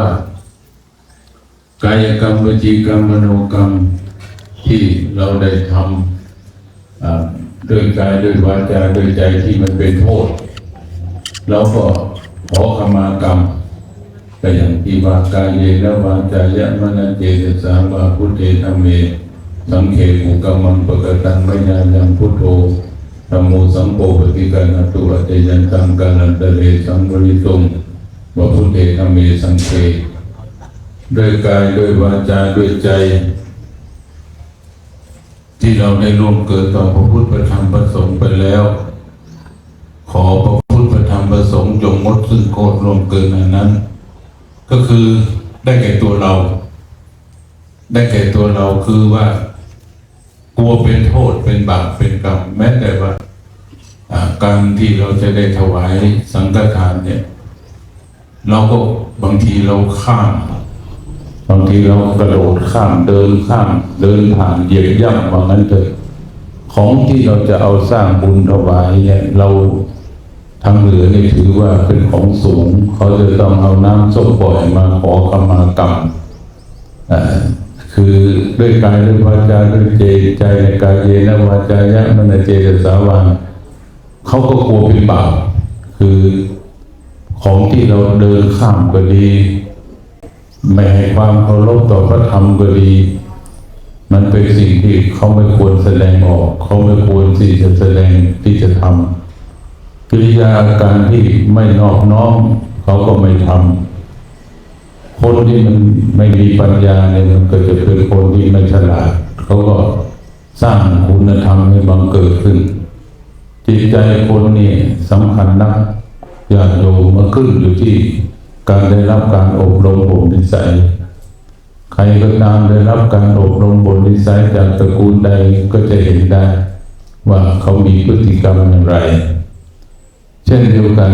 ว่ากายกรรมวจีกรรมมโนกรรมที่เราได้ทำด้วยกายด้วยวาจาด้วยใจที่มันเป็นโทษเราก็ขอขมากรรมก็อย่างที่ว่ากายเยนะวาจายะมนะเจตสาวาพุทเทธรรมเมสังเขปุกรรมังปกตังไม่ยายังพุทโธธรรมโมสัมโพปฏิกันอตุอเตยันตังกาลันตะเลสังวริตุง วะพุทเทธรรมเมสังเขด้วยกายด้วยวาจาด้วยใจ ที่เราได้ร่วมเกิดต่อพระพุทธพระธรรมพระสงฆ์ไปแล้ว ขอพระพุทธพระธรรมพระสงฆ์จงงดซึ่งโกรธร่วมเกินอันนั้น ก็คือได้แก่ตัวเรา ได้แก่ตัวเราคือว่ากลัวเป็นโทษเป็นบาปเป็นกรรมแม้แต่ว่าการที่เราจะได้ถวายสังฆทานเนี่ย เราก็บางทีเราข้าม บางทีเรากระโดดข้ามเดินข้าม เดินผ่านเหยียบย่ำว่างั้นเถอะของที่เราจะเอาสร้างบุญถวายเนี่ยเราทางเหลือนี่ถือว่าเป็นของสูง เขาจะต้องเอาน้ำส้มปล่อยมาขอขมากรรมอ่าคือด้วยกายด้วยวาจาด้วยเจตใจกายเยนะวาจายะมนเจตสาวังเขาก็กลัวเป็นบาปคือ ของที่เราเดินข้ามก็ดี ไม่ให้ความเคารพต่อพระธรรมก็ดี มันเป็นสิ่งที่เขาไม่ควรแสดงออก เขาไม่ควรที่จะแสดงที่จะทำกิริยาอาการที่ไม่นอบน้อมเขาก็ไม่ทำคนที่มันไม่มีปัญญาเนี่ยมันก็จะเป็นคนที่ไม่ฉลาดเขาก็สร้างคุณธรรมให้บังเกิดขึ้น จิตใจคนนี่สำคัญนัก ญาติโยมมาขึ้นอยู่ที่การได้รับการอบรมบ่มนิสัย ใครก็ตามได้รับการอบรมบ่มนิสัยจากตระกูลใดก็จะเห็นได้ ว่าเขามีพฤติกรรมอย่างไร เช่นเดียวกัน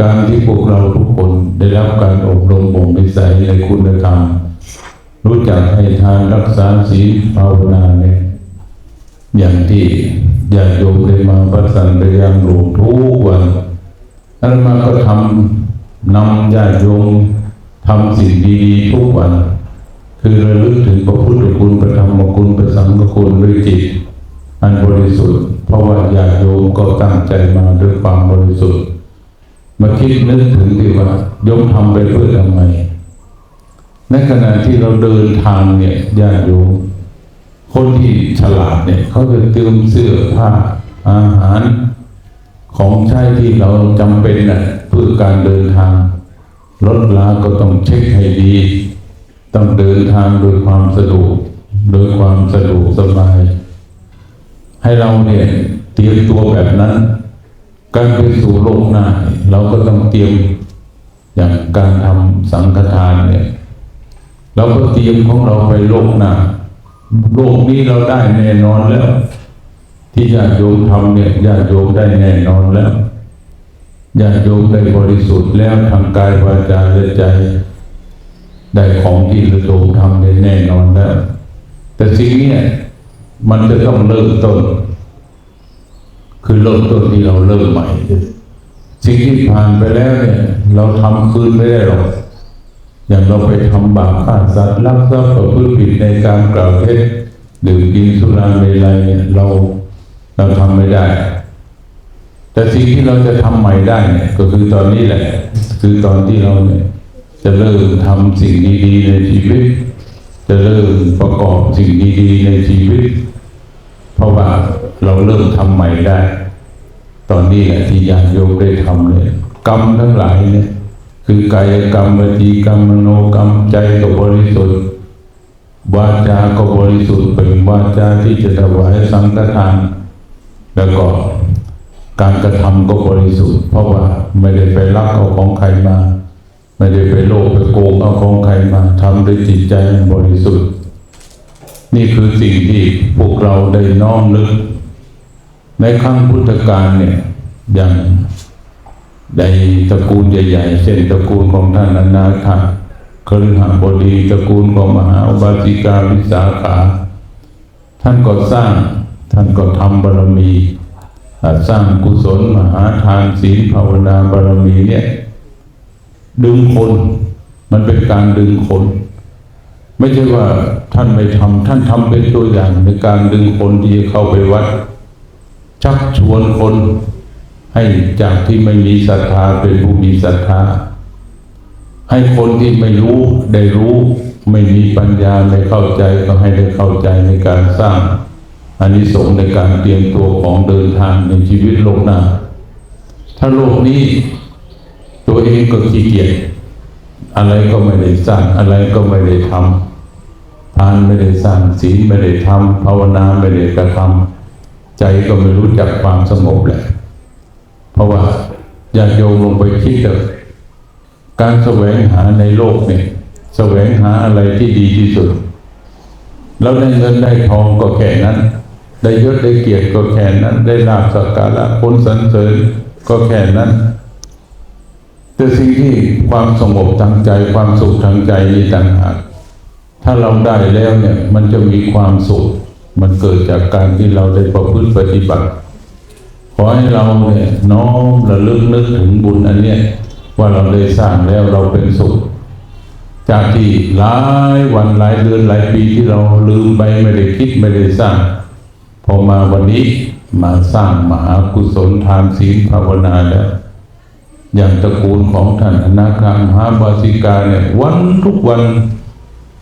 การที่พวกเราทุกคนได้รับการอบรมบ่มนิสัยในคุณธรรม รู้จักให้ทานรักษาศีลภาวนาเนี่ยอย่างที่ญาติโยมได้มาประสันได้ยังหลวงทุกวัน อันมาก็ทำนำญาติโยมทำสิ่งดีๆทุกวัน คือระลึกถึงพระพุทธคุณพระธรรมคุณพระสังฆคุณด้วยจิตอันบริสุทธิ์เพราะว่าญาติโยมก็ตั้งใจมาด้วยความบริสุทธิ์มาคิดนึกถึงที่ว่าโยมทำไปเพื่อทำไมในขณะที่เราเดินทางเนี่ยญาติโยมคนที่ฉลาดเนี่ยเขาจะเตรียมเสื้อผ้าอาหาร ของใช้ที่เราจำเป็นน่ะเพื่อการเดินทาง รถลาก็ต้องเช็คให้ดี ต้องเดินทางโดยความสะดวกโดยความสะดวกสบาย ให้เราเนี่ยเตรียมตัวแบบนั้น การไปสู่โลกหน้าเราก็ต้องเตรียมอย่างการทำสังฆทานเนี่ยเราก็เตรียมของเราไปโลกหน้าโลกนี้เราได้แน่นอนแล้ว ที่ญาติโยมทำเนี่ยญาติโยมได้แน่นอนแล้วญาติโยมได้บริสุทธิ์แล้วทางกายวาจาและใจ ได้ของที่ราโยมทำได้แน่นอนแล้ว แต่สิ่งเนี้ยมันจะต้องเริ่มต้น คือเริ่มต้นที่เราเริ่มใหม่สิ่งที่ผ่านไปแล้วเนี่ยเราทำคืนไม่ได้หรอกอย่างเราไปทำบาปฆ่าสัตว์ลักทรัพย์ประพฤติผิดในการกล่าวเท็จดื่มกินสุราเมลัยเนี่ยเรา เราทำไม่ได้ แต่สิ่งที่เราจะทำใหม่ได้เนี่ย ก็คือตอนนี้แหละ คือตอนที่เราเนี่ย จะเริ่มทำสิ่งดีๆในชีวิต จะเริ่มประกอบสิ่งดีๆในชีวิต เพราะว่าเราเริ่มทำใหม่ได้ ตอนนี้แหละที่ญาติโยมได้ทำเลยกรรมทั้งหลายเนี่ย คือกายกรรมวจีกรรมมโนกรรมใจก็บริสุทธิ์วาจาก็บริสุทธิ์เป็นวาจาที่จะถวายสังฆทาน แล้วก็การกระทำก็บริสุทธิ์ เพราะว่าไม่ได้ไปลักเอาของใครมา ไม่ได้ไปโลภไปโกงเอาของใครมาทำด้วยจิตใจบริสุทธิ์ นี่คือสิ่งที่พวกเราได้น้อมนึก ในครั้งพุทธกาลเนี่ยอย่างในตระกูลใหญ่ๆ เช่นตระกูลของท่านอนาถาคฤหบดีตระกูลของมหาอุบาสิกาวิสาขา ท่านก็สร้าง ท่านก็ทำบารมีสร้างกุศลมหาทานศีลภาวนาบารมีเนี่ยดึงคน มันเป็นการดึงคน ไม่ใช่ว่าท่านไม่ทำท่านทำเป็นตัวอย่างในการดึงคนที่จะเข้าไปวัด ชักชวนคน ให้จากที่ไม่มีศรัทธาเป็นผู้มีศรัทธาให้คนที่ไม่รู้ได้รู้ ไม่มีปัญญาไม่เข้าใจก็ให้ได้เข้าใจในการสร้าง อานิสงส์ในการเตรียมตัวของเดินทางในชีวิตโลกหน้า ถ้าโลกนี้ตัวเองก็ขี้เกียจอะไรก็ไม่ได้สร้างอะไรก็ไม่ได้ทำทานไม่ได้สร้างศีลไม่ได้ทำภาวนาไม่ได้กระทำใจก็ไม่รู้จักความสงบแหละเพราะว่าญาติโยมลงไปคิดเถอะการแสวงหาในโลกเนี่ยแสวงหาอะไรที่ดีที่สุด แล้วได้เงินได้ทองก็แค่นั้น ได้ยศได้เกียรติก็แค่นั้น ได้ลาภสักการะผลสรรเสริญก็แค่นั้น แต่สิ่งที่ความสงบทางใจความสุขทางใจนี่ต่างหากถ้าเราได้แล้วเนี่ยมันจะมีความสุข มันเกิดจากการที่เราได้ประพฤติปฏิบัติ ขอให้เราเนี่ยน้อมระลึกนึกถึงบุญอันเนี้ยว่าเราได้สร้างแล้วเราเป็นสุข จากที่หลายวันหลายเดือนหลายปีที่เราลืมไปไม่ได้คิดไม่ได้สร้าง พอมาวันนี้มาสร้างมหากุศลทานศีลภาวนาแล้วอย่างตระกูลของท่านอนาคามหาบาสิกาเนี่ยวันทุกวัน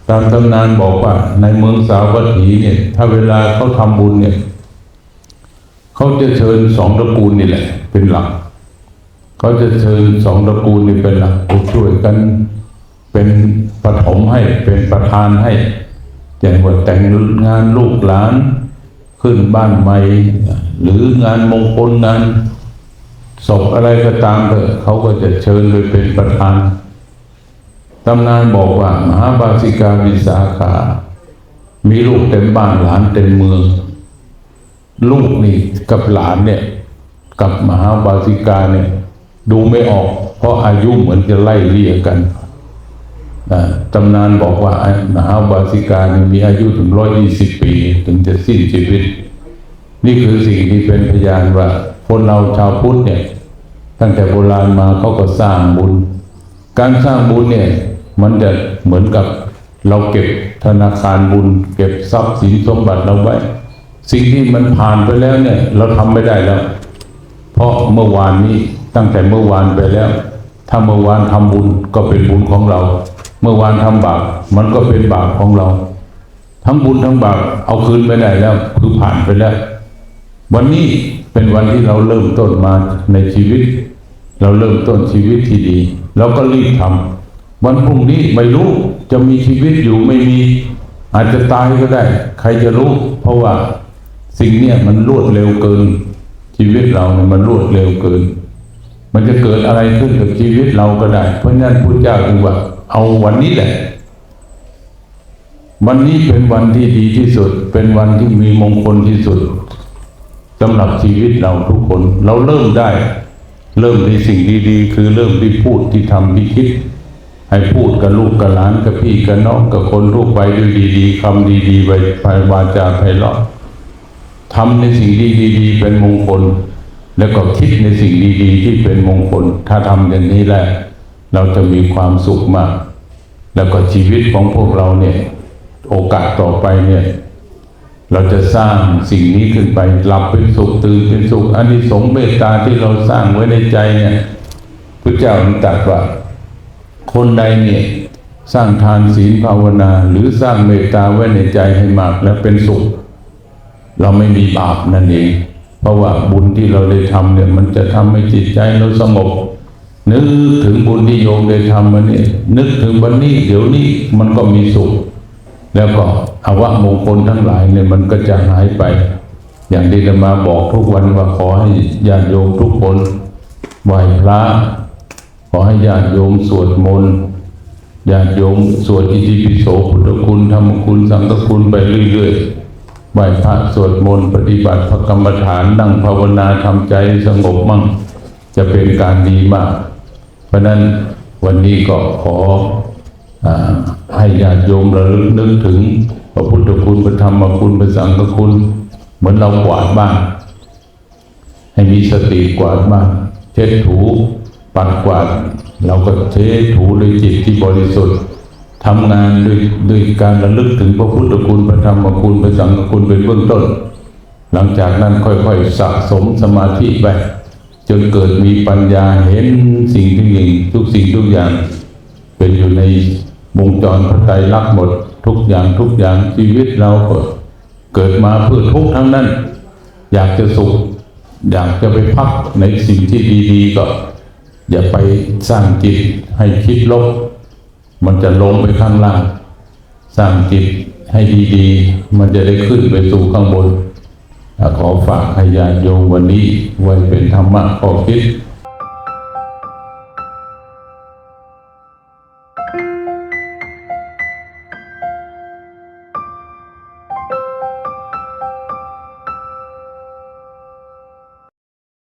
ตามตำนานบอกว่า ในเมืองสาวัตถีเนี่ย ถ้าเวลาเขาทำบุญเนี่ยเขาจะเชิญสองตระกูลนี่แหละ เป็นหลักเขาจะเชิญสองตระกูลนี่เป็นหลักไปช่วยกันเป็นปฐมให้เป็นประธานให้ อย่างว่าแต่งงานลูกหลาน ขึ้นบ้านใหม่หรืองานมงคลงานศพอะไรก็ตามเถอะเขาก็จะเชิญไปเป็นประธานตำนานบอกว่ามหาบาสิกาวิสาขา มีลูกเต็มบ้านหลานเต็มเมือง ลูกนี่กับหลานเนี่ย กับมหาบาสิกาเนี่ย ดูไม่ออก เพราะอายุเหมือนจะไล่เลี่ยกัน ตำนานบอกว่ามหาบาสิกาเนี่ยมีอายุถึงร้อยยี่สิบปี ถึงจะสิ้นชีวิต นี่คือสิ่งที่เป็นพยานว่าคนเราชาวพุทธเนี่ย ตั้งแต่โบราณมาเขาก็สร้างบุญ การสร้างบุญเนี่ย มันจะเหมือนกับเราเก็บธนาคารบุญ เก็บทรัพย์สินสมบัติเราไว้ สิ่งที่มันผ่านไปแล้วเนี่ย เราทำไม่ได้แล้ว เพราะเมื่อวานนี้ตั้งแต่เมื่อวานไปแล้ว ถ้าเมื่อวานทำบุญก็เป็นบุญของเรา เมื่อวานทำบาปมันก็เป็นบาปของเรา ทั้งบุญทั้งบาปเอาคืนไม่ได้แล้ว คือผ่านไปแล้ว วันนี้เป็นวันที่เราเริ่มต้นมาในชีวิต เราเริ่มต้นชีวิตที่ดีเราก็รีบทำวันพรุ่งนี้ไม่รู้จะมีชีวิตอยู่ไม่มี อาจจะตายก็ได้ ใครจะรู้ เพราะว่าสิ่งเนี้ยมันรวดเร็วเกิน ชีวิตเราเนี่ยมันรวดเร็วเกิน มันจะเกิดอะไรขึ้นกับชีวิตเราก็ได้ เพราะฉะนั้นพุทธเจ้าจึงว่า เอาวันนี้แหละ วันนี้เป็นวันที่ดีที่สุด เป็นวันที่มีมงคลที่สุดสำหรับชีวิตเราทุกคน เราเริ่มได้ เริ่มในสิ่งดีๆ คือเริ่มที่พูดที่ทำที่คิด ให้พูดกับลูกกับหลานกับพี่กับน้องกับคนทั่วไปด้วยดีๆคำดีๆไปไปวาจาไพเราะทำในสิ่งดีๆเป็นมงคล แล้วก็คิดในสิ่งดีๆ ที่เป็นมงคล ถ้าทำอย่างนี้แหละ เราจะมีความสุขมาก แล้วก็ชีวิตของพวกเราเนี่ย โอกาสต่อไปเนี่ย เราจะสร้างสิ่งนี้ขึ้นไปหลับเป็นสุขตื่นเป็นสุขอันนี้สงส์เมตตาที่เราสร้างไว้ในใจเนี่ยพระเจ้าตรัสว่า คนใดเนี่ยสร้างทานศีลภาวนา หรือสร้างเมตตาไว้ในใจให้มากและเป็นสุข เราไม่มีบาปนั่นเอง เพราะว่าบุญที่เราได้ทำเนี่ย มันจะทำให้จิตใจเราสงบ นึกถึงบุญที่โยมได้ทำมาเนี่ยนึกถึงวันนี้เดี๋ยวนี้มันก็มีสุข แล้วก็อาวะมงคลทั้งหลายเนี่ยมันก็จะหายไป อย่างที่จะมาบอกทุกวันว่าขอให้ญาติโยมทุกคนไหว้พระขอให้ญาติโยมสวดมนต์ญาติโยมสวดอิติปิโสพุทธคุณธรรมคุณสังฆคุณไปเรื่อยๆไหว้พระสวดมนต์ปฏิบัติพระกรรมฐานนั่งภาวนาทำใจสงบมั่งจะเป็นการดีมาก ราะนั้นวันนี้ก็ขออให้ญาติโยมระลึกนึกถึงพระพุทธคุณพระธรรมคุณพระสังฆคุณ เหมือนเรากวาดบ้านให้มีสติกวาดบ้านเช็ดถูปัดกวาด เราก็เทถูด้วยจิตที่บริสุทธิ์ทำงานด้วยด้วยการระลึกถึงพระพุทธคุณพระธรรมคุณพระสังฆคุณเป็นเบื้องต้น หลังจากนั้นค่อยๆสะสมสมาธิไป จนเกิดมีปัญญาเห็นสิ่งทุกอย่างทุกสิ่งทุกอย่าง เป็นอยู่ในวงจรพระไตรลักษณ์หมด ทุกอย่างทุกอย่างชีวิตเราก็เกิดมาเพื่อทุกข์ทั้งนั้น อยากจะสุข อยากจะไปพักในสิ่งที่ดี ๆ ก็ อย่าไปสร้างจิตให้คิดลบ มันจะลงไปข้างล่าง สร้างจิตให้ดี ๆ มันจะได้ขึ้นไปสู่ข้างบน ขอฝากให้ญาติโยมวันนี้ไว้เป็นธรรมะข้อคิด